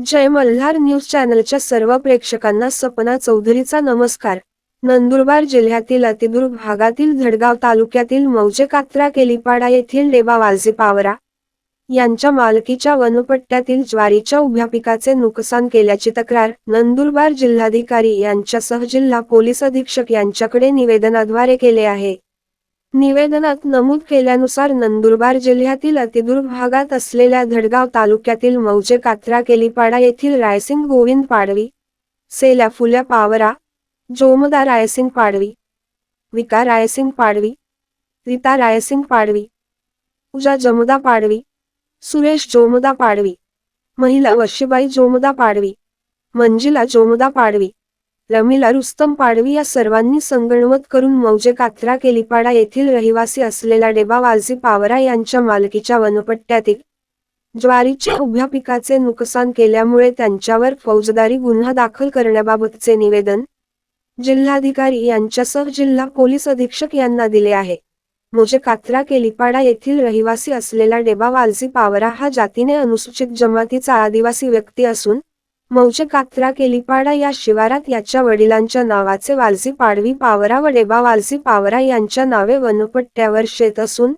जय Malhar news चॅनलच्या सर्व प्रेक्षकांना सपना चौधरीचा नमस्कार. नंदुरबार जिल्ह्यातील अतिदूर भागातील झडगाव तालुक्यातील मौजे कात्रा केलीपाडा येथील डेबा वालजे पावरा यांच्या मालकीच्या वनपट्ट्यातील ज्वारीच्या उभ्या पिकाचे नुकसान केल्याची तक्रार नंदुरबार जिल्हाधिकारी यांच्यासह जिल्हा पोलीस अधीक्षक यांच्याकडे निवेदनाद्वारे केले आहे. निवेदनात नमूद केल्यानुसार नंदुरबार जिल्ह्यातील अतिदूर भागात असलेल्या धडगाव तालुक्यातील मौजे कात्रा केलीपाडा येथील रायसिंग गोविंद पाडवी सेल्या फुल्या पावरा जोमदा रायसिंग पाडवी विका रायसिंग पाडवी रीता रायसिंग पाडवी पूजा जमुदा पाडवी सुरेश जोमदा पाडवी महिला वशीबाई जोमदा पाडवी मंजिला जोमदा पाडवी रमिला रुस्तम पाडवी या सर्वांनी संगणमत करून मौजे कात्रा केलीपाडा येथील रहिवासी असलेला डेबा वालजी पावरा यांच्या मालकीच्या वनपट्ट्यातील ज्वारीच्या उभ्या पिकाचे नुकसान केल्यामुळे त्यांच्यावर फौजदारी गुन्हा दाखल करण्याबाबतचे निवेदन जिल्हाधिकारी यांच्यासह जिल्हा पोलीस अधीक्षक यांना दिले आहे. मोजे कात्रा केलीपाडा येथील रहिवासी असलेला डेबा वालजी पावरा हा जातीने अनुसूचित जमातीचा आदिवासी व्यक्ती असून मौजकात्रा केलीपाडा या शिवारात याच्या वडिलांच्या नावाचे वालजी पाडवी पावरा व डेबा वालजी पावरा यांच्या नावे वनपट्ट्यावर शेत असून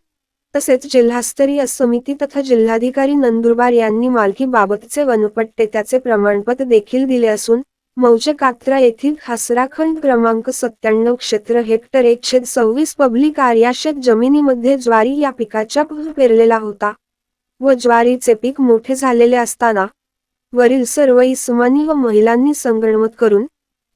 तसेच जिल्हास्तरीय समिती तथा जिल्हाधिकारी नंदुरबार यांनी मालकीबाबतचे वनपट्टे त्याचे प्रमाणपत्र देखील दिले असून मौजे कात्रा येथील खासराखंड क्रमांक सत्त्याण्णव क्षेत्र हेक्टर एकशे सव्वीस पब्लिक आर्याशेत जमिनीमध्ये ज्वारी या पिकाच्या पेरलेला होता. व ज्वारीचे पीक मोठे झालेले असताना वरील सर्व इसमानी व महिलांनी संगणमत करून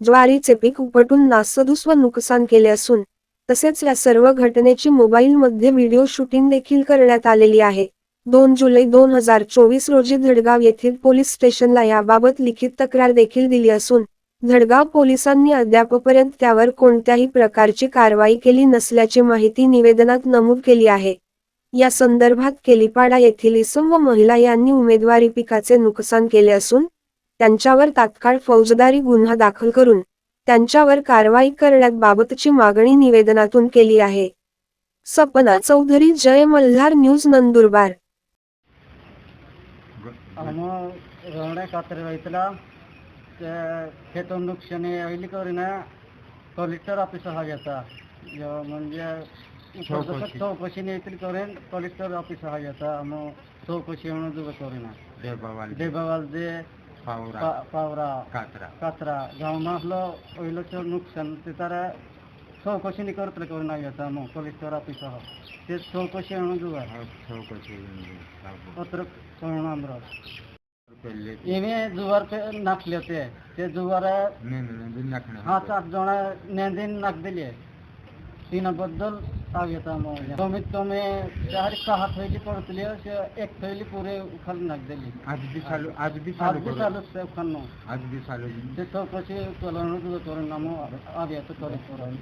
ज्वारीचे पीक उपटून नासधूस व नुकसान केले असून तसेच या सर्व घटनेची मोबाईलमध्ये व्हिडिओ शूटिंग देखील करण्यात आलेली आहे. दोन जुलै दोन हजार चोवीस रोजी धडगाव येथील पोलीस स्टेशनला याबाबत लिखित तक्रार देखील दिली असून धडगाव पोलिसांनी अद्यापपर्यंत त्यावर कोणत्याही प्रकारची कारवाई केली नसल्याची माहिती निवेदनात नमूद केली आहे. या संदर्भात केलीपाडा येथील इसम व महिला यांनी उमेदवारी पिकाचे नुकसान केले असून त्यांच्यावर तात्काळ फौजदारी गुन्हा दाखल करून त्यांच्यावर कारवाई करण्यात बाबतची मागणी निवेदनातून केली आहे. सपना चौधरी जय मल्हार न्यूज नंदुरबार. म्हणजे ಚೌಕಸಿ ನೇತೃತ್ವ ಕರೆನ್ ಕಲೆಕ್ಟರ್ ಆಫೀಸ್ ಆಗತ್ತ ಅಮ್ಮ ಚೌಕಸಿ ಅನ್ನ ಜೋಗ ಕರೆನ ದೇವಬಾಲ್ ದೇವಬಾಲ್ ದೇ পাওরা পাওরা কাতরা। কাতরা গাঁওমা হলো ওই লোক নুকসান তারা চৌকশি নিকট করে না গেছে আমি কলেক্টর অফিস সে চৌকশি আনো যোগা চৌকশি পত্র করুন আমরা। ইনে জুয়ার নাকলে তে সে জুয়ারে হ্যাঁ চার জনে নেদিন নাক দিলে। তিন বদল આવ્યો હતો અમારે ગમે તમે ચાર હાથ થયેલી પડતી એક થયેલી પૂરે ઉખાડી નાખેલી આજ બી ચાલુ આજ બી ચાલુ આજ બી ચાલુ છે ઉખાડનો આજ બી ચાલુ તે તો પછી તોરણ હતું તોરણ નામો આવ્યા તો તોરણ તોરણ